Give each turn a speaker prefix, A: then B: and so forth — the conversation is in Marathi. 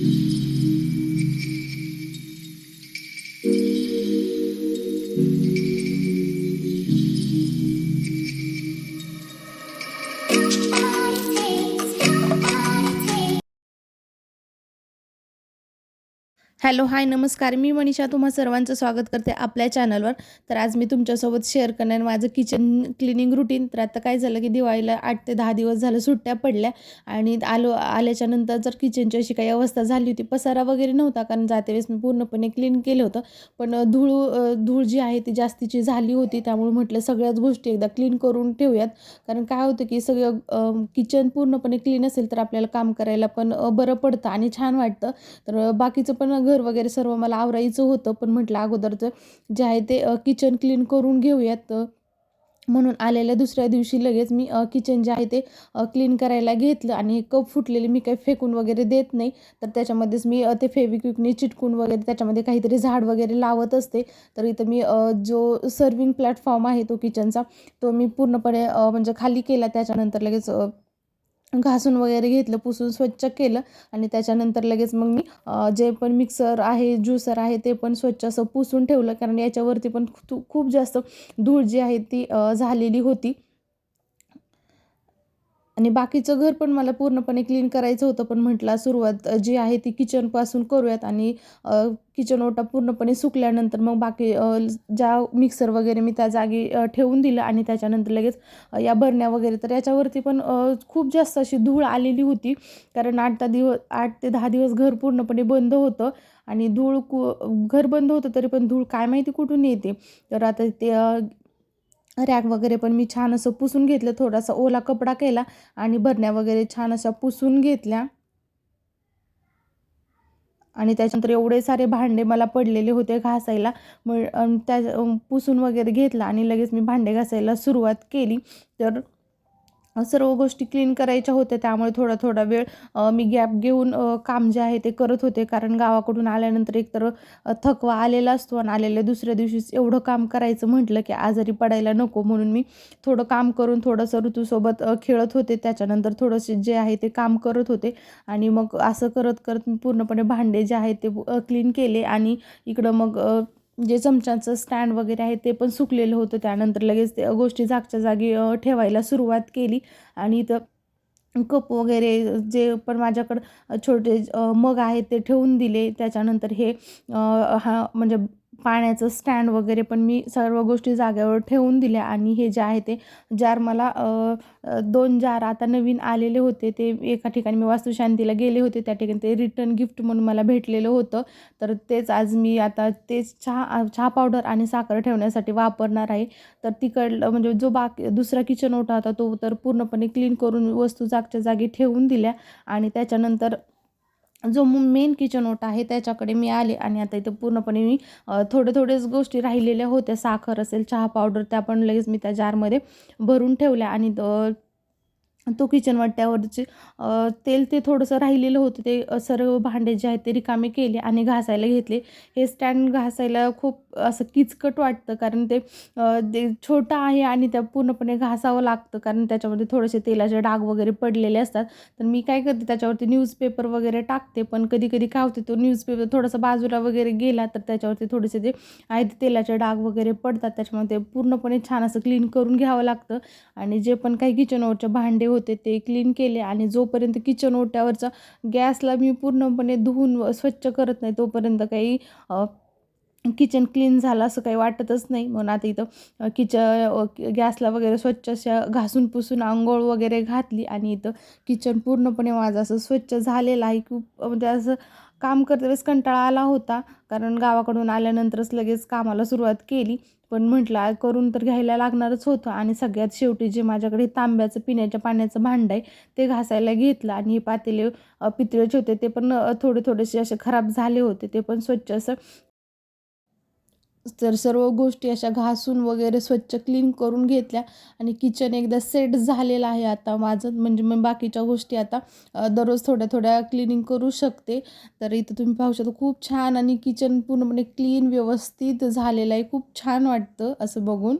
A: Thank you. हॅलो हाय नमस्कार. मी मनीषा तुम्हा सर्वांचं स्वागत करते आपल्या चॅनलवर. तर आज मी तुमच्यासोबत शेअर करणार माझं किचन क्लिनिंग रुटीन. तर आता काय झालं की दिवाळीला आठ ते दहा दिवस झालं सुट्ट्या पडल्या आणि आलो आल्याच्यानंतर जर किचनची अशी काही अवस्था झाली होती पसारा वगैरे नव्हता कारण जाते वेळेस मी पूर्णपणे क्लीन केलं होतं. पण धूळ धूळ जी आहे ती जास्तीची झाली होती त्यामुळे म्हटलं सगळ्याच गोष्टी एकदा क्लीन करून ठेवूयात. कारण काय होतं की सगळं किचन पूर्णपणे क्लीन असेल तर आपल्याला काम करायला पण बरं पडतं आणि छान वाटतं. तर बाकीचं पण घर वगैरे सर्व मला आवरायचं होतं पण म्हटलं अगोदरचं जे आहे ते किचन क्लीन करून घेऊयात. म्हणून आलेल्या दुसऱ्या दिवशी लगेच मी किचन जे आहे ते क्लीन करायला घेतलं आणि कप फुटलेले मी काही फेकून वगैरे देत नाही. तर त्याच्यामध्येच मी ते फेविक्विकने चिटकून वगैरे त्याच्यामध्ये काहीतरी झाड वगैरे लावत असते. तर इथं मी जो सर्विंग प्लॅटफॉर्म आहे तो किचनचा तो मी पूर्णपणे म्हणजे खाली केला. त्याच्यानंतर लगेच घासून वगैरे घेतलं पुसून स्वच्छ केलं आणि त्याच्यानंतर लगेच मग मी जे पण मिक्सर आहे ज्युसर आहे ते पण स्वच्छ असं पुसून ठेवलं. कारण याच्यावरती पण खूप जास्त धूळ जी आहे ती झालेली होती. आणि बाकीचं घर पण मला पूर्णपणे क्लीन करायचं होतं पण म्हटलं सुरुवात जी आहे ती किचनपासून करूयात आणि किचन ओटा पूर्णपणे सुकल्यानंतर मग बाकी ज्या मिक्सर वगैरे मी त्या जागी ठेवून दिलं आणि त्याच्यानंतर लगेच या बरण्या वगैरे तर याच्यावरती पण खूप जास्त अशी धूळ आलेली होती. कारण आठ दहा दिवस आठ ते दहा दिवस घर पूर्णपणे बंद होतं आणि धूळ कु घर बंद होतं तरी पण धूळ काय माहिती कुठून येते. तर आता ते रॅग रॅक वगैरे पण मी छान असं पुसून घेतलं थोडासा ओला कपडा केला आणि भरण्या वगैरे छान अशा पुसून घेतल्या. आणि त्याच्यानंतर एवढे सारे भांडे मला पडलेले होते घासायला मग त्या पुसून वगैरे घेतला आणि लगेच मी भांडे घासायला सुरुवात केली. तर सर्व गोष्टी क्लीन करायच्या होत्या त्यामुळे थोडा थोडा वेळ मी गॅप घेऊन काम जे आहे ते करत होते. कारण गावाकडून आल्यानंतर एकतर थकवा आलेला असतो आणि आलेल्या दुसऱ्या दिवशीच एवढं काम करायचं म्हटलं की आजारी पडायला नको. म्हणून मी थोडं काम करून थोडंसं ऋतूसोबत खेळत होते. त्याच्यानंतर थोडंसे जे आहे ते काम करत होते. आणि मग असं करत करत मी पूर्णपणे भांडे जे आहेत ते क्लीन केले. आणि इकडं मग जे चमच्याचं स्टँड वगैरे आहे ते पण सुकलेलं होतं. त्यानंतर लगेच ते गोष्टी जागच्या जागी ठेवायला सुरुवात केली. आणि इथं कप वगैरे जे पण माझ्याकडं छोटे मग आहेत ते ठेवून दिले. त्याच्यानंतर हे हा म्हणजे पाण्याचं स्टँड वगैरे पण मी सर्व गोष्टी जागेवर ठेवून दिल्या आणि हे जे आहे ते जार मला दोन जार आता नवीन आलेले होते ते एका ठिकाणी मी वास्तुशांतीला गेले होते त्या ठिकाणी ते रिटर्न गिफ्ट म्हणून मला भेटलेलं होतं. तर तेच आज मी आता तेच चहा चहा पावडर आणि साखर ठेवण्यासाठी वापरणार आहे. तर तिकडलं म्हणजे जो बाकी दुसरा किचन ओटा होता तो तर पूर्णपणे क्लीन करून वस्तू जागच्या जागी ठेवून दिल्या आणि त्याच्यानंतर जो मेन किचन ओटा आहे त्याच्याकडे मी आले आणि आता इथं पूर्णपणे मी थोडे थोडेच गोष्टी राहिलेल्या होत्या. साखर असेल चहा पावडर त्या पण लगेच मी त्या जारमध्ये भरून ठेवल्या आणि तो किचन वाट्यावरचे तेल ते थोडंसं राहिलेलं होतं. ते सर्व भांडे जे आहेत ते रिकामे केले आणि घासायला घेतले. हे स्टँड घासायला खूप असं किचकट वाटतं कारण ते ते छोटं आहे आणि त्या पूर्णपणे घासावं लागतं कारण त्याच्यामध्ये थोडेसे तेलाचे डाग वगैरे पडलेले असतात. तर मी काय करते त्याच्यावरती न्यूजपेपर वगैरे टाकते पण कधी कधी काय होते तो न्यूजपेपर थोडासा बाजूला वगैरे गेला तर त्याच्यावरती थोडेसे जे ते तेलाचे डाग वगैरे पडतात त्याच्यामध्ये ते पूर्णपणे छान असं क्लीन करून घ्यावं लागतं. आणि जे पण काही किचन ओटचे भांडे होते ते क्लीन केले आणि जोपर्यंत किचन ओट्यावरचा गॅसला मी पूर्णपणे धुवून स्वच्छ करत नाही तोपर्यंत काही किचन क्लीन झालं असं काही वाटतच नाही. म्हणून आता इथं किचन गॅसला वगैरे स्वच्छ अशा घासून पुसून आंघोळ वगैरे घातली आणि इथं किचन पूर्णपणे माझं असं स्वच्छ झालेलं आहे. खूप म्हणजे असं काम करते वेळेस कंटाळा आला होता. कारण गावाकडून आल्यानंतरच लगेच कामाला सुरुवात केली. पण म्हटलं करून तर घ्यायला लागणारच होतं. आणि सगळ्यात शेवटी जे माझ्याकडे तांब्याचं पिण्याच्या पाण्याचं भांडं आहे ते घासायला घेतलं. आणि हे पातेले पितळेचे होते. ते पण थोडे थोडेसे असे खराब झाले होते. ते पण स्वच्छ असं तर सर्व गोष्टी अशा घासून वगैरे स्वच्छ क्लीन करून घेतल्या. आणि किचन एकदा सेट झालेलं आहे आता माझं. म्हणजे मग बाकीच्या गोष्टी आता दररोज थोड्या थोड्या क्लिनिंग करू शकते. तर इथं तुम्ही पाहू शकता खूप छान आणि किचन पूर्णपणे क्लीन व्यवस्थित झालेलं आहे. खूप छान वाटतं असं बघून.